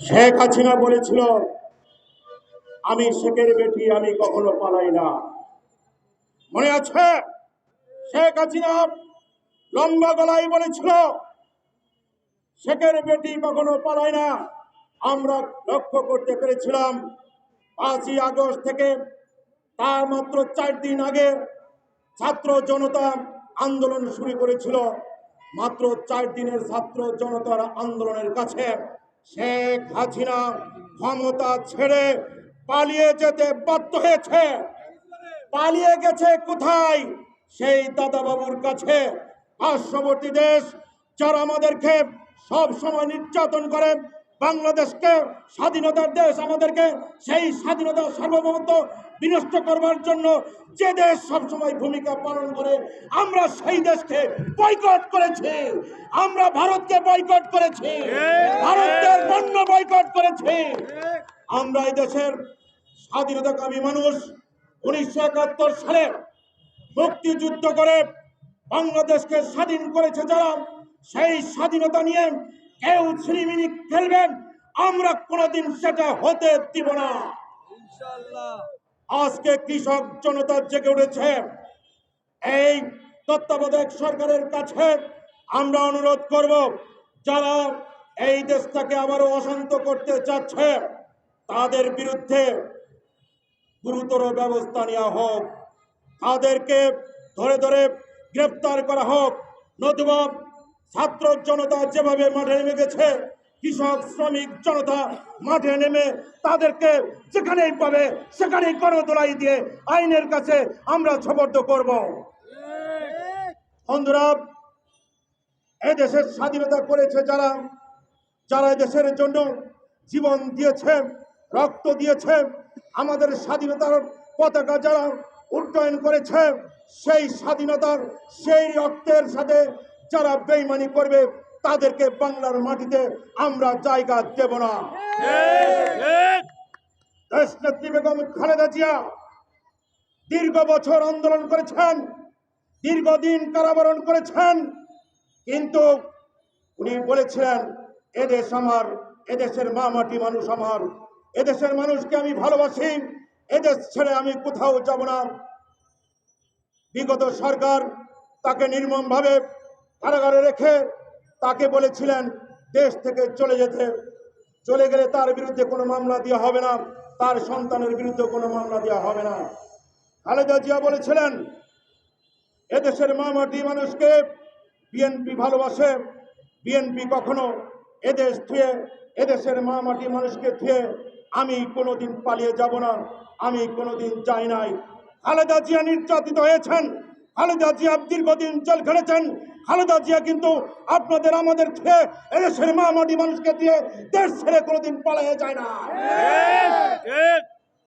শেখ হাসিনা বলেছিল, আমি শেখের বেটি, আমি কখনো পালাই না। মনে আছে? শেখ হাসিনা লম্বা গলায় বলেছিল, শেখের বেটি কখনো পালায় না। আমরা লক্ষ্য করতে পেরেছিলাম, পাঁচই আগস্ট থেকে তার মাত্র চার দিন আগে ছাত্র জনতা আন্দোলন শুরু করেছিল, মাত্র চার দিনের ছাত্র জনতার আন্দোলনের কাছে। শেখ হাসিনা ক্ষমতা ছেড়ে পালিয়ে যেতে বাধ্য হয়েছে। পালিয়ে গেছে কোথায়? সেই দাদাবাবুর কাছে। পার্শ্ববর্তী দেশ যারা আমাদেরকে সব সময় নির্যাতন করে বাংলাদেশকে স্বাধীনতার দেশ আমাদেরকে সেই স্বাধীনতা সার্বভৌমত্ব বিনষ্ট করবার জন্য যে দেশ সবসময় ভূমিকা পালন করে আমরা সেই দেশকে বয়কট করেছি। আমরা ভারতকে বয়কট করেছি। ভারতের পণ্য বয়কট করেছি। আমরা এই দেশের স্বাধীনতাকামী মানুষ উনিশশো একাত্তর সালে মুক্তিযুদ্ধ করে বাংলাদেশকে স্বাধীন করেছে যারা সেই স্বাধীনতা নিয়ে কেউ ছিনিমিনি খেলবেন আমরা কোনোদিন সেটা হতে দিব না। আজকে কৃষক জনতা জেগে উঠেছে। এই তত্ত্বাবধায়ক সরকারের কাছে আমরা অনুরোধ করব যারা এই দেশটাকে আবারও অশান্ত করতে চাচ্ছে তাদের বিরুদ্ধে গুরুতর ব্যবস্থা নেওয়া হোক। তাদেরকে ধরে ধরে গ্রেপ্তার করা হোক। নতুবা ছাত্র জনতা যেভাবে মাঠে নেমে গেছে, কৃষক, শ্রমিক, জনতা মাঠে নেমে তাদেরকে যেখানেই পাবে সেখানেই করদোলাই দিয়ে আইনের কাছে আমরা ছবর্দ করব। বন্ধুরা, এদেশের স্বাধীনতা করেছে যারা যারা দেশের জন্য জীবন দিয়েছে, রক্ত দিয়েছে, আমাদের স্বাধীনতার পতাকা যারা উড্ডয়ন করেছে, সেই স্বাধীনতার সেই রক্তের সাথে যারা বেইমানি করবে, তাদেরকে বাংলার মাটিতে আমরা জায়গা দেব না। বেগম খালেদা জিয়া দীর্ঘ বছর আন্দোলন করেছেন, দীর্ঘদিন কারাবরণ করেছেন, কিন্তু উনি বলেছিলেন এদেশ আমার এদেশের মা মাটি মানুষ আমার এদেশের মানুষকে আমি ভালোবাসি এদেশ ছেড়ে আমি কোথাও যাব না। বিগত সরকার তাকে নির্মমভাবে কারাগারে রেখে তাকে বলেছিলেন, দেশ থেকে চলে যেতে। চলে গেলে তার বিরুদ্ধে কোনো মামলা দেওয়া হবে না, তার সন্তানের বিরুদ্ধে কোনো মামলা দেওয়া হবে না। খালেদা জিয়া বলেছিলেন, এদেশের মা মাটি মানুষকে বিএনপি ভালোবাসে, বিএনপি কখনো এদেশ থুয়ে, এদেশের মা মাটি মানুষকে থুয়ে আমি কোনোদিন পালিয়ে যাব না, আমি কোনোদিন যাই নাই। খালেদা জিয়া নির্যাতিত হয়েছেন, খালেদা জিয়া দীর্ঘদিন জেল খেলেছেন খালেদা জিয়া কিন্তু আপনাদের, আমাদের খেয়ে এদেশের মা মাটি মানুষকে দিয়ে দেশ ছেড়ে কোনোদিন পালিয়ে যায় না।